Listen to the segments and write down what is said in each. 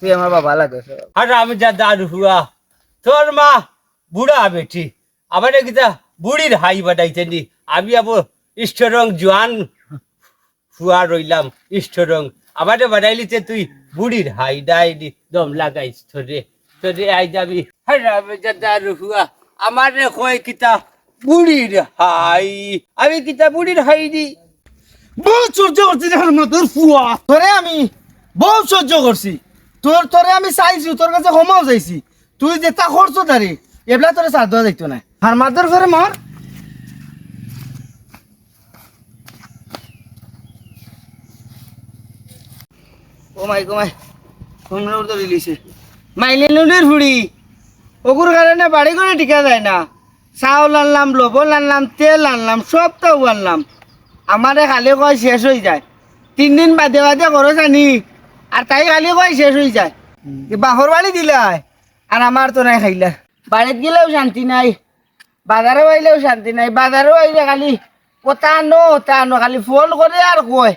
তুই আমার বাবা লাগে আর আমি যা দাদু হুয়া। তোর মা বুড়া বেটি। আমার কিতা বুড়ির হাই বাটাইছে নি। আমি আবো ইষ্টরং জোয়ান হুয়া রইলাম ইষ্টরং। আমারে বাড়াইলিতে তুই বুড়ির হাই ডাই দি দম লাগাইছ তোরে। তোরে আই যাবি। আর আমি যা দাদু হুয়া। আমার কয় কিতা বুড়ির হাই। আমি কিতা বুড়ির হাই দি বহুত সহ্য করছি তোর ফুয়া তোরে আমি বহুত সহ্য করছি। তোর তোরে আমি চাইছি তোর কাছে ক্ষমাও চাইছি। তুই যেটা করছ তারে এবলা তোরে দেওয়া দেখতো না আর মারধর করে মার ও মাই গো মাইলে নুডির ফুড়ি ওগুর কারণে বাড়ি করে টিকা যায় না। চাউল আনলাম লবণ আনলাম তেল আনলাম আনলাম। আমারে খালি কয় শেষ হয়ে যায়। তিন দিন বাদে বাদে খরচ আনি। আর তাই খালি কয় শেষ হয়ে যায়। বাহর বাড়ি দিলাই আর আমার তো নাই খাইলা। বাড়িত গেলেও শান্তি নাই বাজারে আইলেও শান্তি নাই বাজারেও আইলে খালি ওটা আনো ওটা আনো খালি ফোন করে আর কয়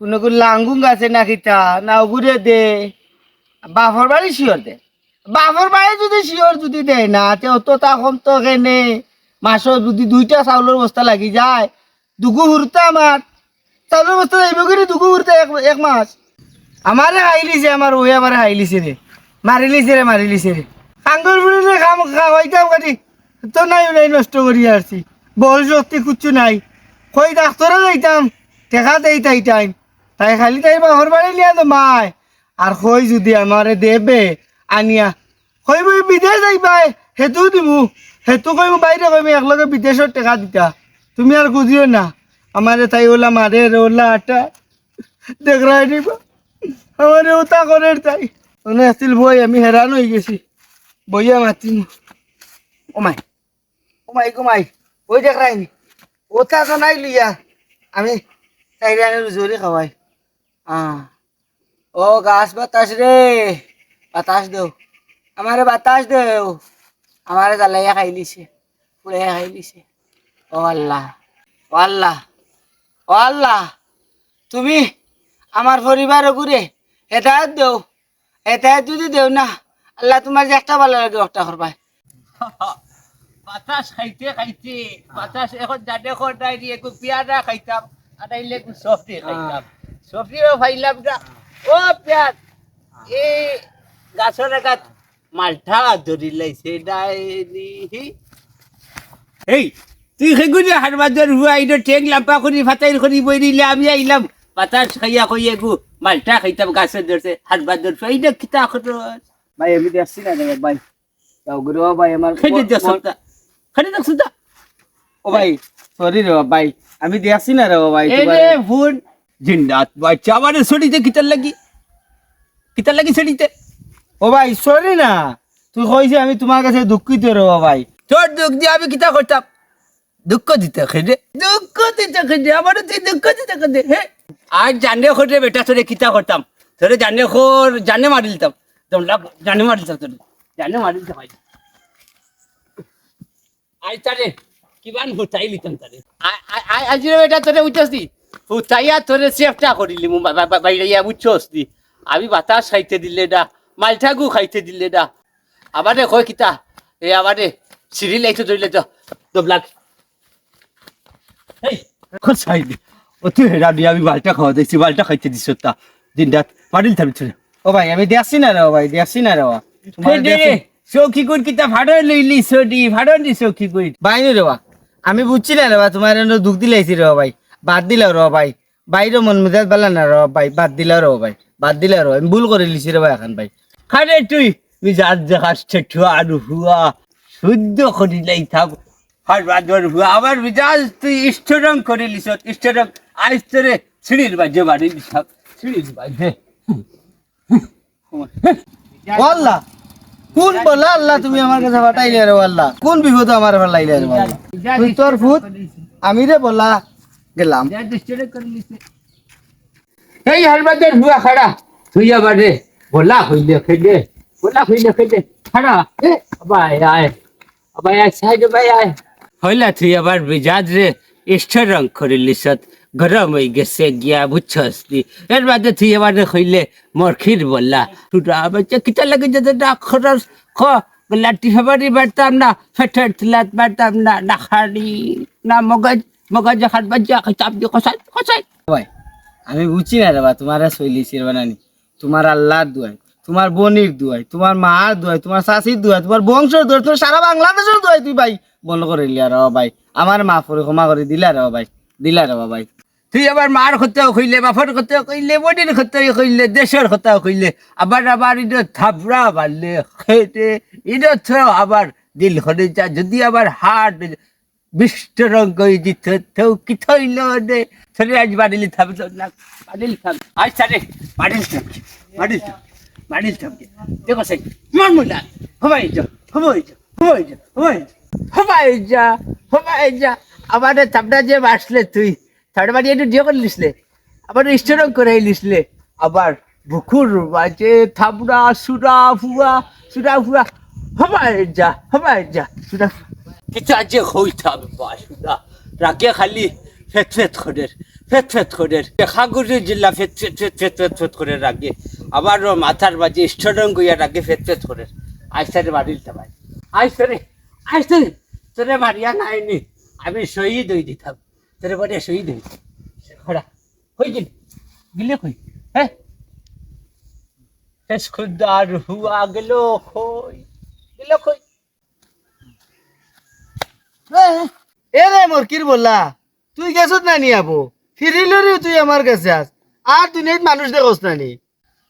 কোনো কোনো লাঙ্গুং আছে না কিতা না ওগুরে দে। বাপর বাড়ি শিওর দে। বাপর বাড়ি যদি শিওর যদি দেয় না তেও তো তখন তো কেনে মাসও যদি দুইটা চাউলের বস্তা লাগি যায় দুগু হুরতে আমার চাউলের বস্তা যাইব করে দুগু হুরতে এক এক মাস আমারে হাইলিছে, আমার ওই আমারে হাইলিছে রে। মারিলিছে রে মারিলিছে রে। আঙ্গুর বুড়ি খাম খাওয়াইতাম কাটি। তো নাই নাই, নষ্ট করি আসছি বল শক্তি কুচ্ছু নাই। কই ডাক্তারে যাইতাম টেকা দেই তাই টাইম। তাই খালি তাই বাহর বাড়ি নিয়ে তো মায়। আর কই যদি আমারে দেবে, আনিয়া। কই বই বিদেশ যাইবাই হেতু দিমু। হেতু কই বাইরে কইমি একলগে বিদেশত টেকা দিতা। তুমি আর খুঁজিও না। আমারে তাই ওলা মারে ওলা আটা। দেখরাই দিবা। আমারে ওটা করে তাই। মনে আসছিল বই আমি হেরান হয়ে গেছি। বইয়া মাতিম। ও মাই ও মাই গো মাই ওই দেখ রাইনি ওটা তো নাই লিয়া আমি তাই রানের জোরে খাওয়াই আহ ও গাছ বাতাস রে বাতাস দেও। আমারে বাতাস দেও। আমারে জ্বালাইয়া খাইলিছে পুড়াইয়া খাইলিছে ও আল্লাহ। ও আল্লাহ। ও আল্লাহ। তুমি আমার পরিবার ঘুরে হেদায়ত দেও হেদায়ত যদি দেও না আল্লাহ তোমার যে একটা ভালো লাগে একটা করবাই। বাতাস খাইতে খাইতে বাতাস এখন জানে খটাই দিয়ে একটু পেয়ারা খাইতাম আটাইলে একটু সফটি খাইতাম। সফটিও খাইলাম না ও পেঁয়াজ এই গাছের একাত মালটা ধরি লাইছে এই তুই সেগুলি হার বাজার হুয়া আইনো টেক লাম্পা করি ফাতাইল করি বই দিলে আমি আইলাম। বাতাস খাইয়া কই এগু মালটা খাইতাম গাছের ধরছে হাট বাজার এইটা কিতা খরচ ভাই আমি দেখছি না রে ভাই তাও গুরু ভাই আমার খেতে দেখছ খেতে দেখছ তা ও ভাই সরি রে ভাই আমি দেখছি না রে ভাই এরে ফোন জিন্দাত বাচ্চা আমারে ছড়িতে কিতার লাগি কিতার লাগি ছড়িতে ও ভাই সরি না তুই কইছে আমি তোমার কাছে দুঃখিত রে ভাই তোর দুঃখ দিয়ে আমি কিতা করতাম দুঃখ দিতে খেদে দুঃখ দিতে খেদে আমার তুই দুঃখ দিতে খেদে হে আর জানে খোঁজে বেটা তোরে কিতা করতাম। তোরে জানে খোর জানে মারি দিতাম। তোমরা জানে মারি দিতাম তোরে। জানে মারি দিতাম আই আই তারে, কিমান হুতাই লিতাম তারে। আজ রে বেটা তোরে উঠছি হুতাইয়া তোরে সেফটা করিলি মু বাইরে উঠছস দি। আমি বাতাস খাইতে দিলে না মালঠাগু খাইতে দিলে না আমারে কয় কিতা। এ আমারে সিঁড়ি লাইতে ধরলে তো দবলাক। এই সাইডে ও তুই হেরা দিয়ে আমি বালটা খাওয়া দিয়েছি বালটা খাইতে দিছ তা। দিন রাত মারিল থামি ছেড়ে ও ভাই আমি দেখছি না রে ভাই দেখছি না রে সৌখি কর কিতা ভাড়া লইলি সডি ভাড়া দি সৌখি কই বাইনি রে আমি বুঝছি না রে তোমার দুঃখ দিলাইছি রে ভাই। বাদ দিলা রে ভাই। বাইরে মন মেজাজ বালা না রে ভাই বাদ দিলা রে ভাই বাদ দিলা রে আমি ভুল করে লিছি রে ভাই এখন ভাই। খারে তুই তুই যার দেখাস ঠেঠুয়া আর হুয়া শুদ্ধ করি লাই থাক। আবার মিজাজ তুই ইষ্টরং করে লিস ইষ্টরং আজ তোরে সিঁড়ির বাজে বাড়ি সিঁড়ির বাজে। কোন বলা আল্লাহ তুমি আমার কাছে ফাটাইলে রে আল্লাহ কোন বিপদ আমার ফালাইলে রে তুই তোর ফুট আমি রে বলা গেলাম। এই হারবাদের হুয়া খাড়া তুই আবার রে বলা হইলে খেলে বলা হইলে খেলে খাড়া এ ভাই আয় ভাই আয় সাইড ভাই আয়। হইলা তুই আবার বিজাজ রে ইষ্ট রং করে লিসত গরম হয়ে গেছে গিয়া বুঝছস তুই এর বাদে তুই এবারে হইলে মোর ক্ষীর বললা, টুটা বাচ্চা কিতা লাগে যে না খরচ খ লাঠি ফেবারি বাড়তাম না ফেটের তিলাত বাড়তাম না ডাখাড়ি না মগজ মগজ হাত বাজ্যা খাইতাম দিয়ে কষাই কষাই ভাই, আমি বুঝছি না রে বা তোমার শৈলী বানানি তোমার আল্লাহর দুয়াই তোমার বোনির দুয়াই, তোমার মার দুয়াই, তোমার শাশির দুয়াই, তোমার বংশের দুয়াই, তোমার সারা বাংলাদেশের দুয়াই তুই ভাই বন্ধ করে দিলি আর ভাই। আমার মা করে ক্ষমা করে দিলা রে ভাই, দিলা রে ভাই। তুই আবার মার হতেও কইলে, বাপর হতেও কইলে বডির হতেও কইলে, দেশের হতেও কইলে, আবার আবার ইটো থাপড়া বাড়লে ইটো তো আবার দিল হরে যা যদি আবার হাট বিস্তরং কই দিত তো কি থইল দে সরে আজ বাড়িলি থাম না, বাড়িলি থাম আজ সারে বাড়িলি থাম বাড়িলি থাম বাড়িলি থাম দেখো সেই মন মুলা হবাই যা হবাই যা হবাই যা হবাই যা হবাই যা হবাই যা আবার থাপড়া যে বাসলে তুই। থার্ড বাড়ি একটু করে লিসলে আবার করে লিসলে আবার বুকুর বাজে সুরা ফুয়া সুরা ফুয়া। হবাই যা হবাই যা সুরা সুরা। রাগে খালি ফেত ফেত করে। ফেত ফেত করে। খাগুরি জিল্লা ফেট ফেট ফেট ফেত ফেট ফেত করে রাখে আবার মাথার বাজে স্টোরং কইয়া রাখে ফেত ফেত করে। আইসারে বাড়ির তাবাই আইসারে আইসারে তোরে মারিয়া নাইনি আমি শহীদ হয়ে দিতাম। তোরে বলে শহীদ হই খড়া হই গেল? গেলে কই? হ্যাঁ? শেষ খুদার হুয়া গেল কই? গেল কই? এ রে মোর কির বললা, তুই গেছত না নি আবো? ফিরিলরি তুই আমার কাছে আস। আর দুনিয়াত মানুষ দেখোস না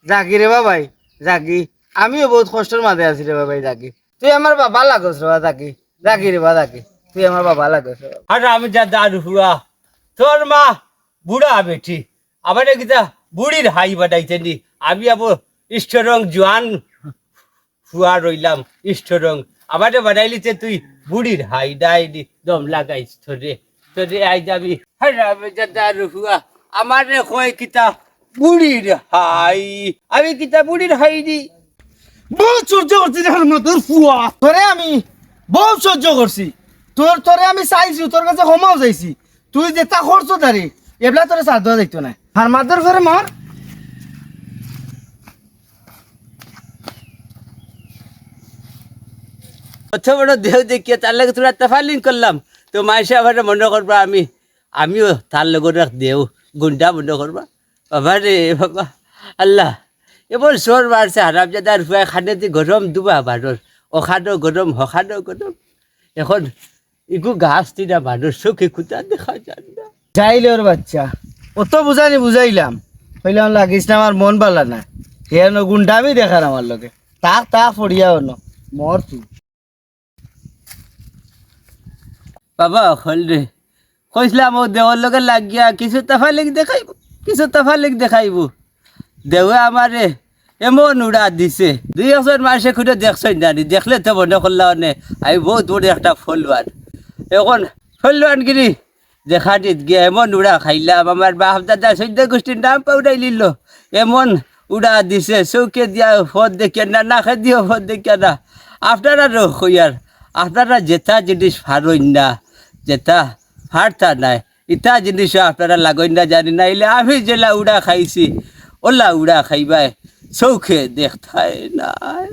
জাগি রে বাবাই, জাগি। আমিও বহুত কষ্টের মাঝে আছি রে বাবাই, জাগি। তুই আমার বাবা লাগস রে বা, জাগি। জাগি রে বা, জাগি। তুই আমার বাবা লাগস রে। আর আমি যা দার হুয়া। তোর মা বুড়া বেটি আবার কিতা বুড়ির হাই বাটাইছে নি। আমি আবো ইষ্টরং জোয়ান হুয়া রইলাম, ইষ্টরং। আবারে বাড়াইলিতে তুই বুড়ির হাই ডাইনি। দম লাগাইছ তোরে। তোরে আই যাবি আমার কয় কিতা বুড়ির হাই। আমি কিতা বুড়ির হাই দি বহুত সহ্য করছি তোর ফুয়া তোরে আমি বহুত সহ্য করছি। তোর তোরে আমি চাইছি তোর কাছে ক্ষমাও চাইছি। তুই যেটা করছ তারে এবলা তোরে দেওয়া দেখতো না আর মাদের ঘরে মর অত বড় দেহ দেখিয়ে তার লাগে তোরা তাফালিং করলাম। তো মাইসে আবার মনে করবা আমি, আমিও তার লগত দেও গুন্ডা মনে করবা বাবা রে বাবা, আল্লাহ এবার চোর বাড়ছে হারাম জাদার ফুয়াই খানে দি গরম দুবা বারর অখানো গরম হখানো গরম এখন ইগু গাছ দিনা মানুষ চোখে খুঁটা দেখা যান না। যাইলে ওর বাচ্চা, অত বুঝানি বুঝাইলাম হইলাম লাগিস না আমার মন ভালো না হেন গুন্ডামি দেখার আমার লগে। তাক তাক ফড়িয়া অন মর তুই বাবা হল রে কইসলাম ও দেওয়ার লগে লাগিয়া কিছু তাফালিক দেখাইব, কিছু তাফালিক দেখাইব। দেওয়া আমারে এমন উড়া দিছে। দুই বছর মাসে খুঁজে দেখছই জানি দেখলে তো মনে করলাম নে, আমি বহুত বড় একটা ফলওয়ান এখন ফলওয়ান গিরি দেখা দিত গিয়ে এমন উড়া খাইলাম আমার বাপ দাদা সৈদ্য গোষ্ঠীর নাম পাউডাই নিল এমন উড়া দিছে, চৌকে দিয়া ফদ দেখিয়া না না খাই দিও ফদ দেখিয়া না। আপনারা রো কইয়ার আপনারা যেটা জিনিস ফারইন না। যেটা ফারতা নাই। ইটা জিনিস আপনারা লাগইন না জানি না এলে আমি জেলা উড়া খাইছি। ওলা উড়া খাইবাই। চৌখে দেখতাই নাই।